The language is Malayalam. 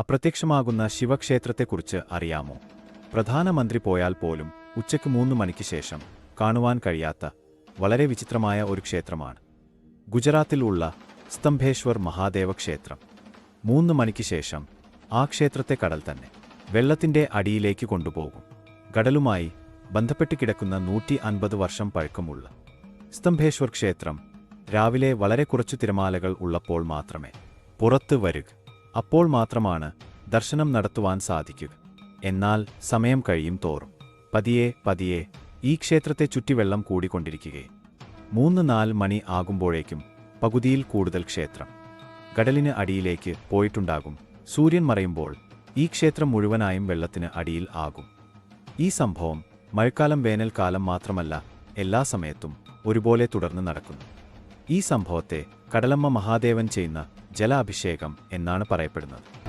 അപ്രത്യക്ഷമാകുന്ന ശിവക്ഷേത്രത്തെക്കുറിച്ച് അറിയാമോ? പ്രധാനമന്ത്രി പോയാൽ പോലും ഉച്ചയ്ക്ക് മൂന്ന് മണിക്ക് ശേഷം കാണുവാൻ കഴിയാത്ത വളരെ വിചിത്രമായ ഒരു ക്ഷേത്രമാണ്. ഗുജറാത്തിൽ ഉള്ള സ്തംഭേശ്വർ മഹാദേവ ക്ഷേത്രം മൂന്ന് മണിക്ക് ശേഷം ആ ക്ഷേത്രത്തെ കടൽ തന്നെ വെള്ളത്തിന്റെ അടിയിലേക്ക് കൊണ്ടുപോകും. കടലുമായി ബന്ധപ്പെട്ട് കിടക്കുന്ന നൂറ്റി അൻപത് വർഷം പഴക്കമുള്ള സ്തംഭേശ്വർ ക്ഷേത്രം രാവിലെ വളരെ കുറച്ചു തിരമാലകൾ ഉള്ളപ്പോൾ മാത്രമേ പുറത്ത് വരിക അപ്പോൾ മാത്രമാണ് ദർശനം നടത്തുവാൻ സാധിക്കുക. എന്നാൽ സമയം കഴിയും തോറും. പതിയെ പതിയെ ഈ ക്ഷേത്രത്തെ ചുറ്റിവെള്ളം കൂടിക്കൊണ്ടിരിക്കുകയും. മൂന്ന് നാല് മണി ആകുമ്പോഴേക്കും പകുതിയിൽ കൂടുതൽ ക്ഷേത്രം. കടലിന് അടിയിലേക്ക് പോയിട്ടുണ്ടാകും. സൂര്യൻ മറയുമ്പോൾ ഈ ക്ഷേത്രം മുഴുവനായും വെള്ളത്തിന് അടിയിൽ ആകും. ഈ സംഭവം മഴക്കാലം വേനൽക്കാലം മാത്രമല്ല എല്ലാ സമയത്തും ഒരുപോലെ തുടർന്ന് നടക്കുന്നു. ഈ സംഭവത്തെ കടലമ്മ മഹാദേവൻ ചെയ്യുന്ന ജലാഭിഷേകം എന്നാണ് പറയപ്പെടുന്നത്.